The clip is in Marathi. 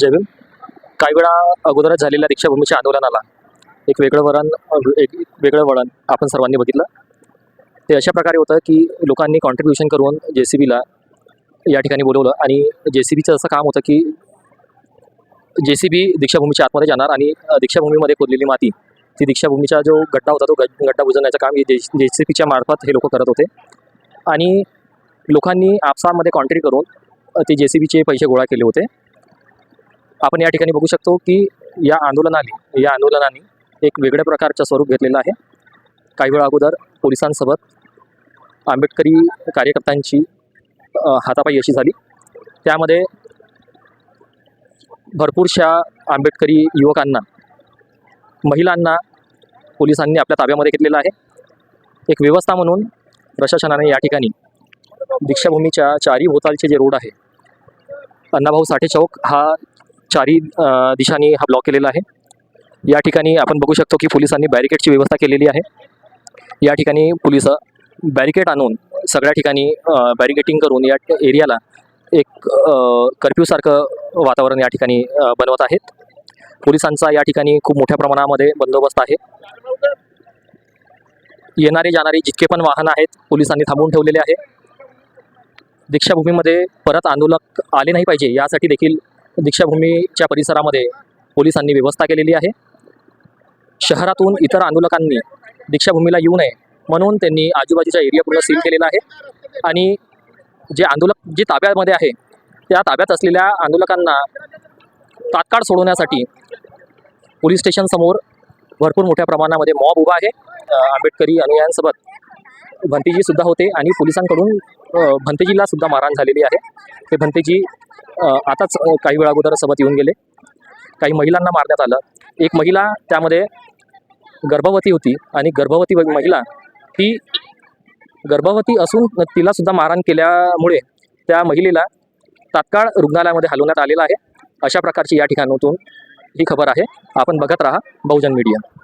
जय भीम काही वेळा अगोदरच झालेल्या दीक्षाभूमीच्या आंदोलनाला एक वेगळं वळण एक वेगळं वळण आपण सर्वांनी बघितलं. ते अशा प्रकारे होतं की लोकांनी कॉन्ट्रीब्युशन करून जे सी बीला या ठिकाणी बोलवलं आणि जे सी बीचं असं काम होतं की जे सी बी दीक्षाभूमीच्या आतमध्ये जाणार आणि दीक्षाभूमीमध्ये खोदलेली माती ती दीक्षाभूमीचा जो गड्डा होता तो गड्डा बुजवण्याचं काम जे जे सी बीच्या मार्फत हे लोक करत होते. आणि लोकांनी आपसामध्ये कॉन्ट्री करून ते जे सी बीचे पैसे गोळा केले होते. आपण या ठिकाणी बघू शकतो की या आंदोलनाने या आंदोलनाने एक वेगळ्या प्रकारचं स्वरूप घेतलेलं आहे. काही वेळा अगोदर पोलिसांसोबत आंबेडकरी कार्यकर्त्यांची हातापाई अशी झाली. त्यामध्ये भरपूरशा आंबेडकरी युवकांना महिलांना पोलिसांनी आपल्या ताब्यामध्ये घेतलेलं आहे. एक व्यवस्था म्हणून प्रशासनाने या ठिकाणी दीक्षाभूमीच्या चारी भोवतालचे जे रोड आहे अण्णाभाऊ साठे चौक हा चारी दिशांनी हा ब्लॉक केलेला आहे. या ठिकाणी आपण बघू शकतो की पोलिसांनी बॅरिकेडची व्यवस्था केलेली आहे. या ठिकाणी पोलीस बॅरिकेड आणून सगळ्या ठिकाणी बॅरिकेटिंग करून या एरियाला एक कर्फ्यूसारखं वातावरण या ठिकाणी बनवत आहेत. पोलिसांचा या ठिकाणी खूप मोठ्या प्रमाणामध्ये बंदोबस्त आहे. येणारे जाणारे जितके पण वाहन आहेत पोलिसांनी थांबवून ठेवलेले आहे. दीक्षाभूमीमध्ये परत आंदोलक आले नाही पाहिजे यासाठी देखील दीक्षाभूमीच्या परिसरामध्ये पोलिसांनी व्यवस्था केलेली आहे. शहरातून इतर आंदोलकांनी दीक्षाभूमीला येऊ नये म्हणून त्यांनी आजूबाजूचा एरिया पूर्ण सील केलेला आहे. आणि जे आंदोलक जे ताब्यामध्ये आहे त्या ताब्यात असलेल्या आंदोलकांना तात्काळ सोडवण्यासाठी पोलीस स्टेशनसमोर भरपूर मोठ्या प्रमाणामध्ये मॉब उभा आहे. आंबेडकरी अनुयायांसोबत भंतेजीसुद्धा होते आणि पोलिसांकडून भंतेजीलासुद्धा भंतेजीला सुद्धा मारहाण झालेली आहे. ते भंतेजी आताच काही वेळा अगोदर सोबत येऊन गेले. काही महिलांना मारण्यात आलं. एक महिला त्यामध्ये गर्भवती होती आणि गर्भवती महिला ही गर्भवती असून तिलासुद्धा मारहाण केल्यामुळे त्या महिलेला तात्काळ रुग्णालयामध्ये हलवण्यात आलेलं आहे. अशा प्रकारची या ठिकाणातून ही खबर आहे. आपण बघत राहा बहुजन मीडिया.